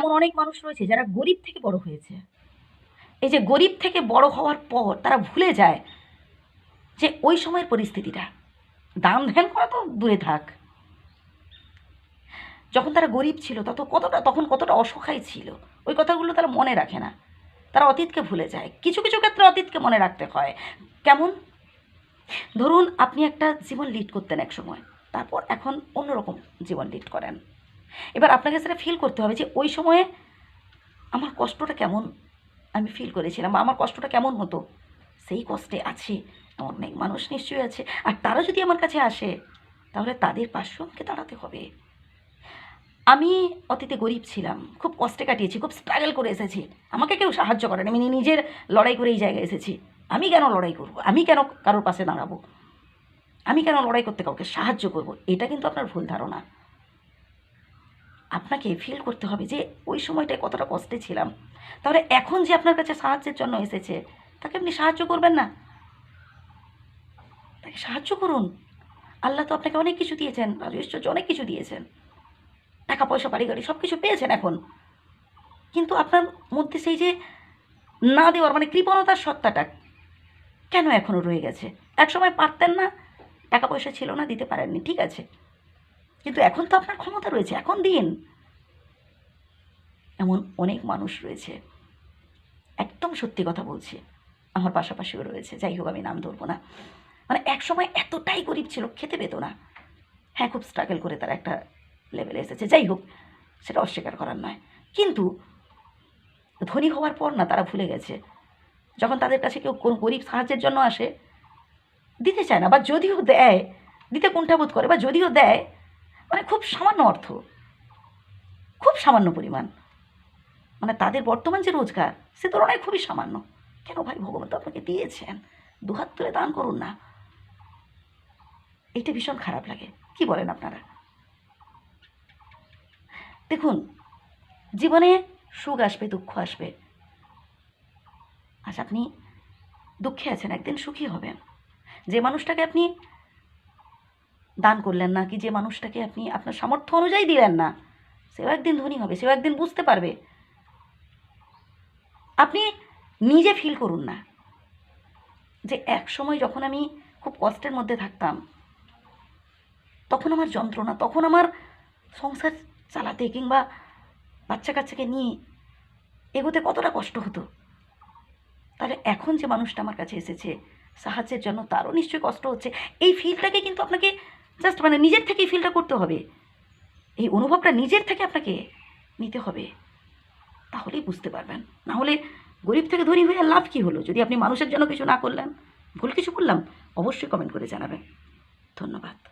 এমন অনেক মানুষ রয়েছে যারা গরিব থেকে বড় হয়েছে। এই যে গরিব থেকে বড় হওয়ার পর তারা ভুলে যায় যে ওই সময়ের পরিস্থিতিটা। দান ধ্যান করা তো দূরে থাক। যখন তারা গরিব ছিল, তত কতটা, তখন কতটা অসহায় ছিল, ওই কথাগুলো তারা মনে রাখে না। তারা অতীতকে ভুলে যায়। কিছু কিছু ক্ষেত্রে অতীতকে মনে রাখতে হয়। কেমন? ধরুন, আপনি একটা জীবন লিড করতেন এক সময় তারপর এখন অন্যরকম জীবন লিড করেন। এবার আপনাকে সেটা ফিল করতে হবে যে ওই সময়ে আমার কষ্টটা কেমন আমি ফিল করেছিলাম বা আমার কষ্টটা কেমন হতো। সেই কষ্টে আছে, অনেক মানুষ নিশ্চয়ই আছে। আর তারা যদি আমার কাছে আসে, তাহলে তাদের পাশেও আমাকে দাঁড়াতে হবে। আমি অতীতে গরিব ছিলাম, খুব কষ্টে কাটিয়েছি, খুব স্ট্রাগল করে এসেছি। আমাকে কেউ সাহায্য করেন, আমি নিজের লড়াই করে এই জায়গায় এসেছি। আমি কেন লড়াই করব? আমি কেন কারোর পাশে দাঁড়াবো? আমি কেন লড়াই করতে কাউকে সাহায্য করব? এটা কিন্তু আপনার ভুল ধারণা। আপনাকে ফিল করতে হবে যে ওই সময়টায় কতটা কষ্টে ছিলাম। তাহলে এখন যে আপনার কাছে সাহায্যের জন্য এসেছে, তাকে আপনি সাহায্য করবেন না? তাকে সাহায্য করুন। আল্লাহ তো আপনাকে অনেক কিছু দিয়েছেন, রাজু ঐশ্বর্য অনেক কিছু দিয়েছেন। টাকা, পয়সা, বাড়ি, গাড়ি সব কিছু পেয়েছেন এখন। কিন্তু আপনার মধ্যে সেই যে না দেওয়ার মানে কৃপণতার সত্তাটা কেন এখনও রয়ে গেছে? এক সময় পারতেন না টাকা পয়সা ছিল না, দিতে পারেননি, ঠিক আছে। কিন্তু এখন তো আপনার ক্ষমতা রয়েছে, এখন দিন। এমন অনেক মানুষ রয়েছে। একদম সত্যি কথা বলছি, আমার পাশাপাশিও রয়েছে, যাই হোক আমি নাম ধরবো না। মানে এক সময় এতটাই গরিব ছিল, খেতে পেতো না। হ্যাঁ খুব স্ট্রাগল করে তারা একটা লেভেলে এসেছে। যাই হোক, সেটা অস্বীকার করার নয়। কিন্তু ধনী হওয়ার পর না তারা ভুলে গেছে। যখন তাদের কাছে কেউ কোন গরিব সাহায্যের জন্য আসে, দিতে চায় না বা যদিও দেয়, দিতে কুণ্ঠাবোধ করে বা যদিও দেয় মানে খুব সামান্য অর্থ, খুব সামান্য পরিমাণ। মানে তাদের বর্তমান যে রোজগার, সে তুলনায় খুবই সামান্য। কেন ভাই, ভগবান তো আপনাকে দিয়েছেন। দুহাত তুলে দান করুন না। এটা ভীষণ খারাপ লাগে। কি বলেন আপনারা? দেখুন, জীবনে সুখ আসবে, দুঃখ আসবে। আজ আপনি দুঃখে আছেন, একদিন সুখী হবেন। যে মানুষটাকে আপনি দান করলেন না, কি যে মানুষটাকে আপনি আপনার সামর্থ্য অনুযায়ী দিলেন না, সেও একদিন ধনী হবে, সেও একদিন বুঝতে পারবে আপনি নিজে ফিল করুন না। যে এক সময় যখন আমি খুব কষ্টের মধ্যে থাকতাম, তখন আমার যন্ত্রণা, তখন আমার সংসার চালাতে কিংবা বাচ্চা কাচ্চাকে নিয়ে এগোতে কতটা কষ্ট হতো। তাহলে এখন যে মানুষটা আমার কাছে এসেছে, সাহায্যের জন্য তারও নিশ্চয়ই কষ্ট হচ্ছে। এই ফিলটাকে কিন্তু আপনাকে জাস্ট মানে নিজের থেকেই ফিলটা করতে হবে। এই অনুভবটা নিজের থেকে আপনাকে নিতে হবে। তাহলেই বুঝতে পারবেন। না হলে গরিব থেকে ধনী হয়ে লাভ কী হলো? যদি আপনি মানুষের জন্য কিছু না করলেন, ভুল কিছু করলাম, অবশ্যই কমেন্ট করে জানাবেন। ধন্যবাদ।